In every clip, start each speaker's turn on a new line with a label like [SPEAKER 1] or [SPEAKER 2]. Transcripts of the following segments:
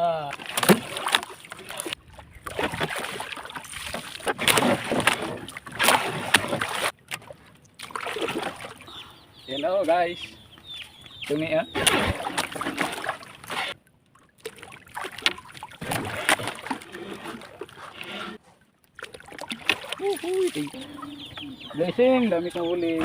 [SPEAKER 1] Ah. Hello guys. Tungi ah. Blessing, dami kong huli.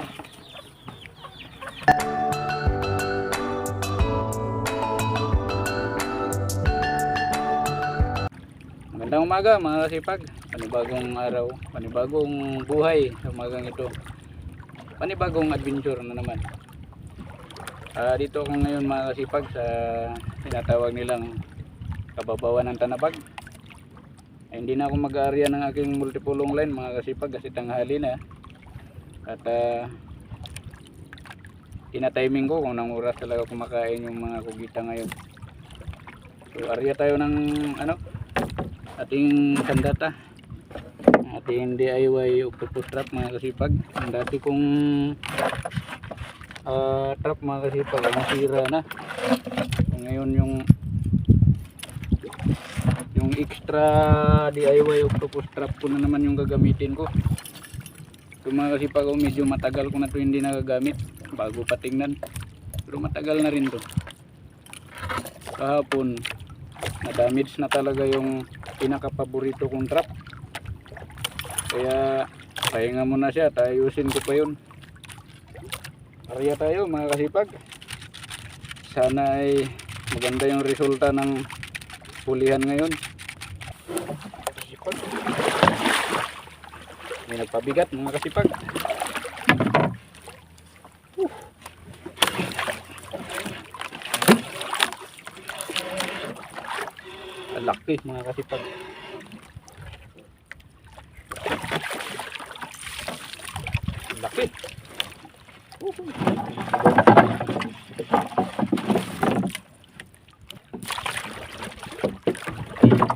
[SPEAKER 1] Magandang umaga mga kasipag. Panibagong araw, panibagong buhay sa umagang ito. Panibagong adventure na naman. Ah, dito ako ngayon mga kasipag sa tinatawag nilang kababawan ng Tanabag. Ay, hindi na ako mag-aarya ng aking multipulong line mga kasipag kasi tanghali na. At ah, tina-timing ko kung nang oras talaga kumakain yung mga kugita ngayon. So, arya tayo ng ano, ating sandata ating DIY octopus trap mga kasipag. Ang dati kong ah, trap mga kasipag nasira na. So, ngayon yung yung extra DIY octopus trap ko na naman yung gagamitin ko. So mga kasipag oh, medyo matagal ko na to hindi nagagamit. Bago patingnan pero matagal na rin to. Kahapon na damage na talaga yung pinaka-paborito kong trap. Kaya pahinga muna siya, tayusin ko pa yun. Arya tayo mga kasipag. Sana ay maganda yung resulta ng pulihan ngayon. May nagpabigat mga kasipag. Laki mga kasipag. Laki.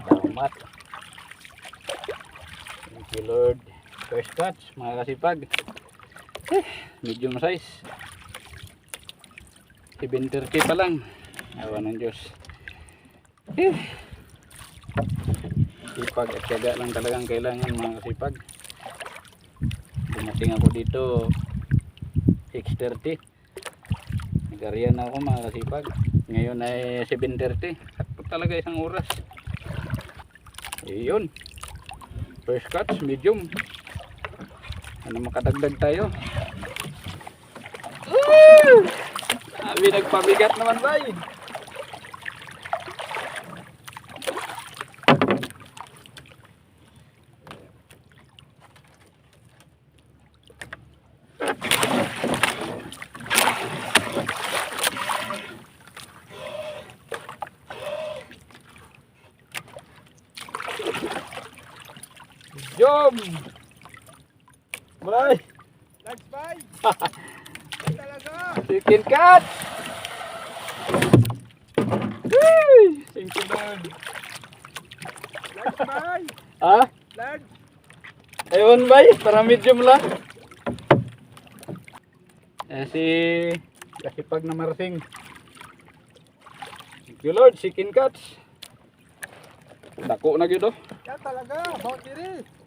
[SPEAKER 1] Salamat. Thank you Lord. First catch mga kasipag. Eh, medium size. 730 pa lang. Awa ng Diyos. Eh, sipag at tiyaga lang talagang kailangan mga kasipag dumating ako dito 6.30 nagarian na ako mga kasipag ngayon ay 7.30 sakto talaga isang oras. Ayun. First catch medium. Ano makadagdag tayo. Woo! Sabi nagpabigat naman ba Jom! Bye!
[SPEAKER 2] Lunch bay!
[SPEAKER 1] Chicken cat! Whee! Thank you Lord.
[SPEAKER 2] Lunch bay!
[SPEAKER 1] Ha?
[SPEAKER 2] Lunch!
[SPEAKER 1] Ayun bay, para medium lang. Eh si Kasipag na Marsing. Thank you Lord, chicken cats. Dako na gito.
[SPEAKER 2] Yan talaga! Diri!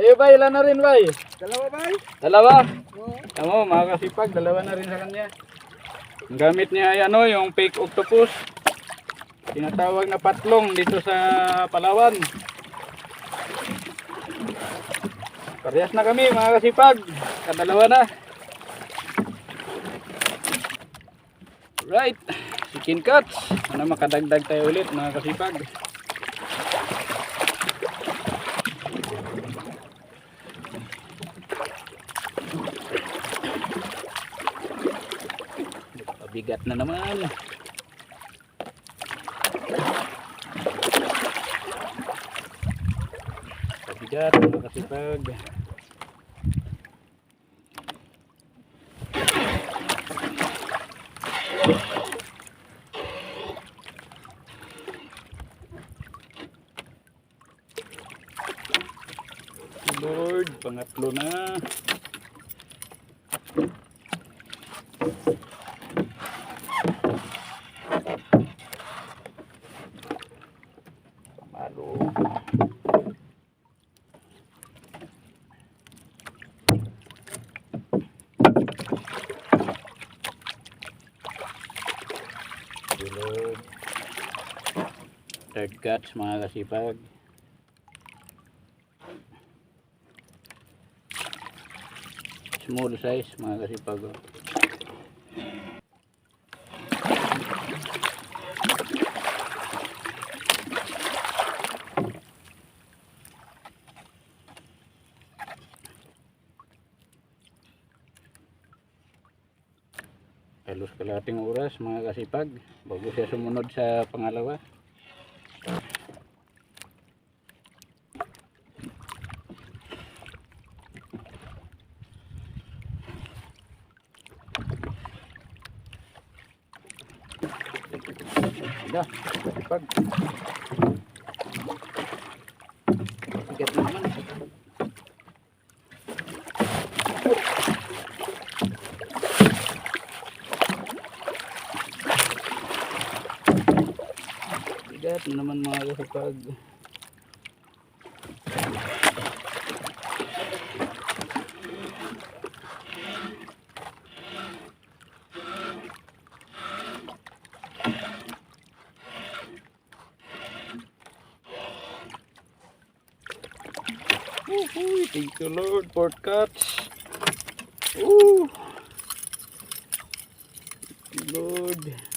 [SPEAKER 1] Ayun bay, ilan na rin bay?
[SPEAKER 2] Dalawa bay!
[SPEAKER 1] Dalawa.
[SPEAKER 2] Oo.
[SPEAKER 1] Tamo, mga kasipag, dalawa na rin sa kanya. Ang gamit niya ay ano, yung fake octopus. Tinatawag na patlong dito sa Palawan. Parehas na kami mga kasipag. Kadalawa na. Right. Chicken cuts. Sana makadagdag tayo ulit mga kasipag. Pabigat na naman. Pabigat mga. Lord, pangatlo na. loob. Bilog. Third cuts mga kasipag. Small size mga kasipag. Oh. Halos kalating oras mga kasipag bago siya sumunod sa pangalawa. Ida, kasipag. Sigat na naman. Na naman mga kasipag. Uy, thank you Lord for cuts. You Lord.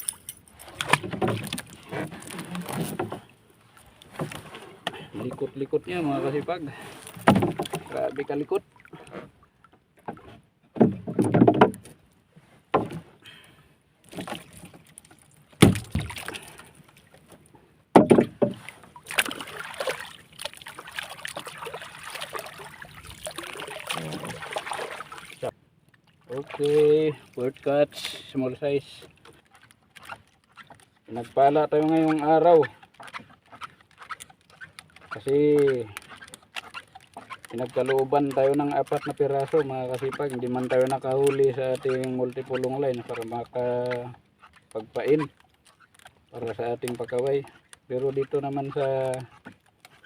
[SPEAKER 1] Likot-likot niya mga kasipag. Grabe kalikot. Okay, bird cuts, small size. Nagpala tayo ngayong araw. Kasi pinagkalooban tayo ng apat na piraso mga kasipag. Hindi man tayo nakahuli sa ating multiple long line para makapagpain para sa ating pagkaway. Pero dito naman sa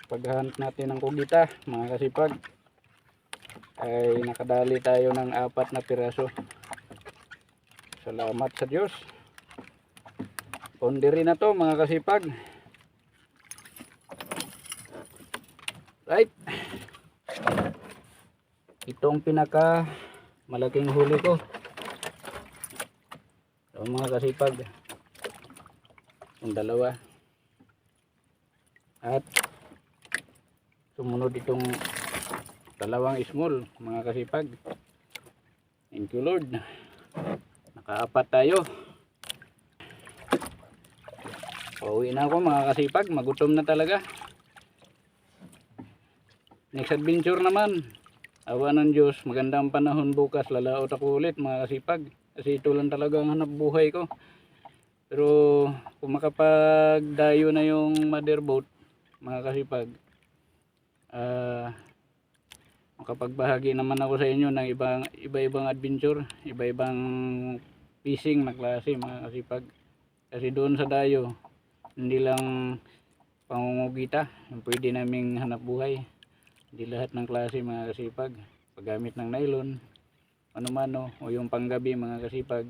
[SPEAKER 1] paghahunt natin ng kugita mga kasipag ay nakadali tayo ng apat na piraso. Salamat sa Diyos. Pondiri na to mga kasipag. Right. Itong pinaka malaking huli ko. Ito mga kasipag. Yung dalawa. At sumunod itong dalawang small mga kasipag. Thank you Lord. Nakaapat tayo. Pauwi na ako mga kasipag. Magutom na talaga. Next adventure naman. Awa ng Diyos. Magandang panahon bukas. Lalaot ako ulit mga kasipag. Kasi ito lang talaga ang hanap buhay ko. Pero kung makapagdayo na yung mother boat mga kasipag. Ah... makapagbahagi naman ako sa inyo ng ibang iba-ibang adventure, iba-ibang fishing na klase mga kasipag. Kasi doon sa dayo, hindi lang pangungugita, pwede naming hanap buhay. Hindi lahat ng klase mga kasipag. Paggamit ng nylon, ano-mano, o yung panggabi mga kasipag.